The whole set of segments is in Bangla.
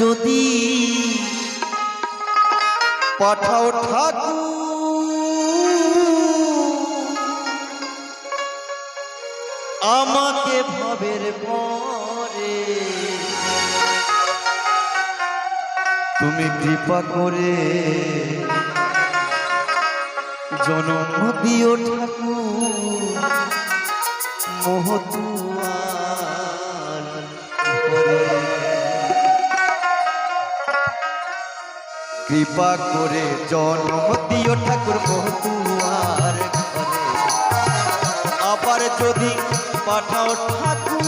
যদি পাঠাও ঠাকুর আমাকে ভাবের পরে। তুমি কৃপা করে জনম দিও ঠাকুর মহতুয়ার কৃপা করে জনম দিও ঠাকুর মহতুয়ার ঘরে। আবার যদি পাঠাও ঠাকুর।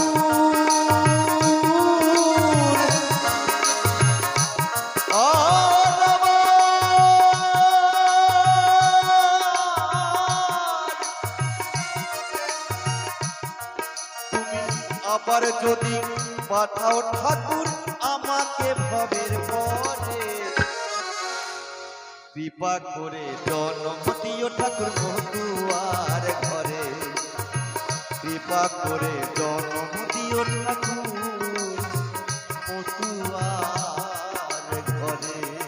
আবার। যদি পাঠাও ঠাকুর আমাকে ভবের পরে কৃপা করে জনপতিও ঠাকুর মতুয়ার ঘরে। কৃপা করে জনপতিও ঠাকুর মতুয়ার ঘরে।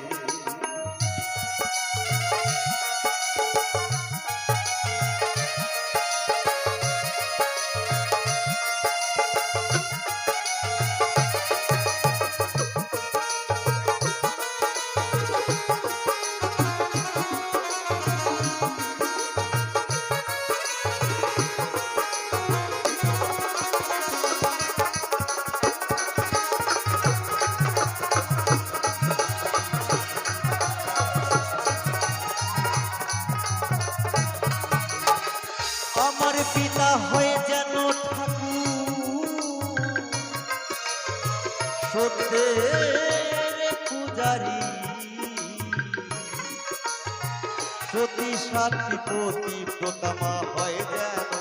সতী সাথী প্রতি প্রতমা হয় যেন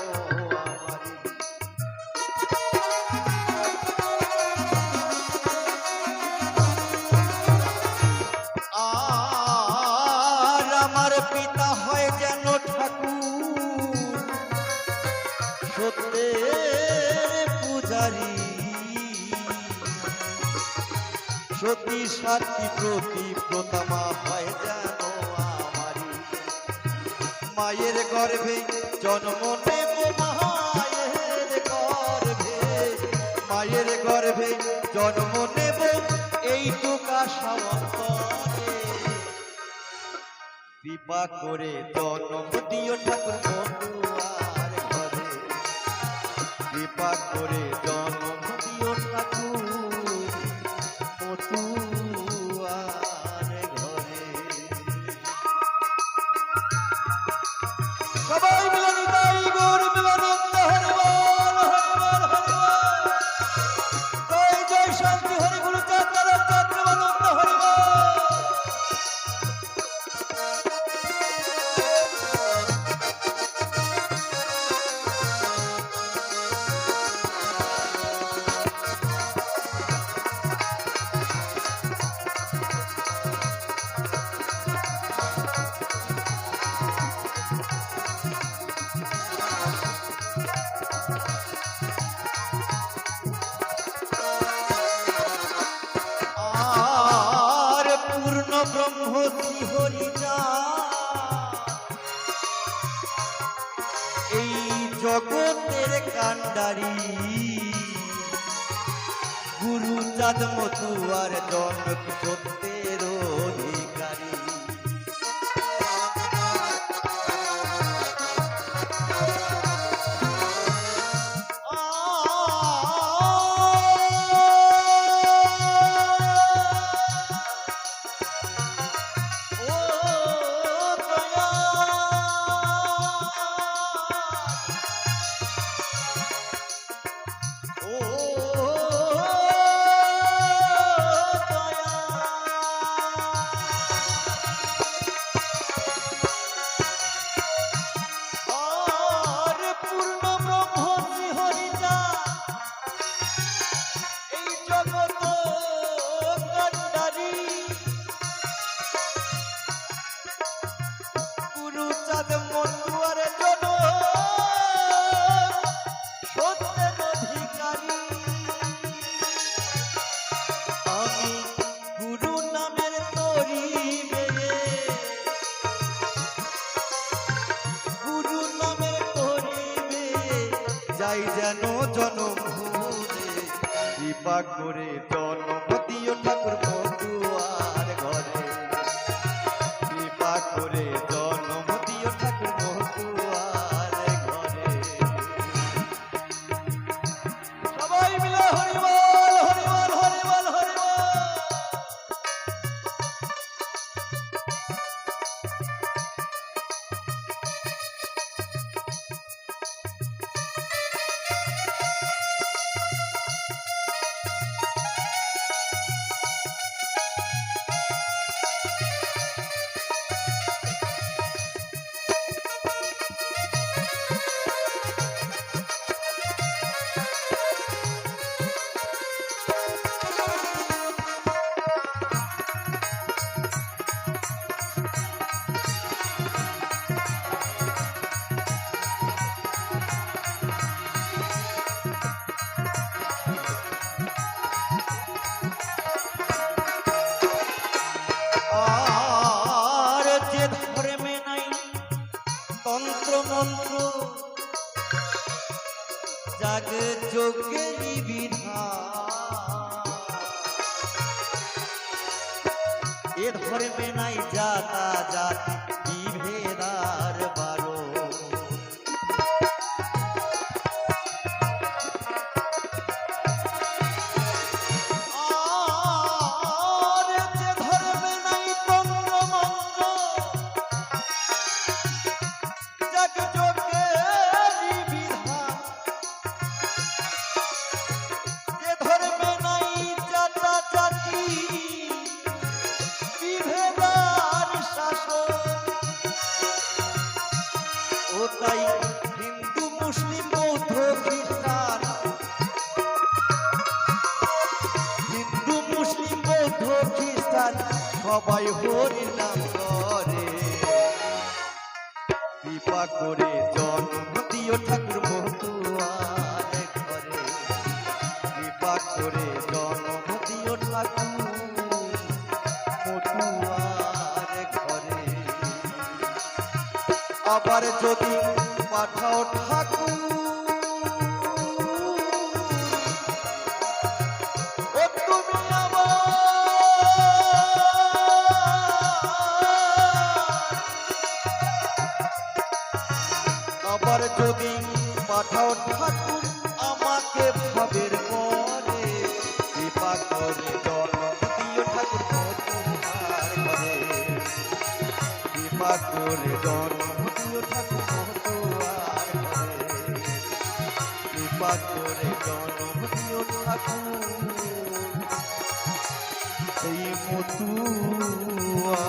আর আমার পিতা হয় যেন ঠাকুর। সত্যের পূজারি। সতী সাথী প্রতি প্রতমা হয় যেন মায়ের গর্ভে, জন্ম নেব মায়ের গর্ভে। মায়ের গর্ভে জন্ম নেব, এইটুকা সামন্তরে কৃপা করে জন্ম দিও ঠাকুর কৃপা করে জন্ম দিও ঠাকুর সবাই মিলে জগতের কান্ডারি। গুরু চাঁদ মতুয়ার জনক সত্যের Oh. oh যাই যেন জনম কৃপা করে জনম দিও ঠাকুর মতুয়ার তাই হিন্দু, মুসলিম, বৌদ্ধ, খ্রিস্টান। হিন্দু, মুসলিম, বৌদ্ধ, খ্রিস্টান, সবাই হরির নাম করে। কৃপা করে জন্ম দিও ঠাকুর মতুয়ার ঘরে। কৃপা করে জন্ম দিও ঠাকুর যদি পাঠাও ঠাকুর। আবার যদি পাঠাও ঠাকুর আমাকে ভাবের পরে কৃপা করে দিও ঠাকুর ঘরে। কৃপা করে জন্ম কৃপা করে জনম দিও ঠাকুর। এই মতুয়া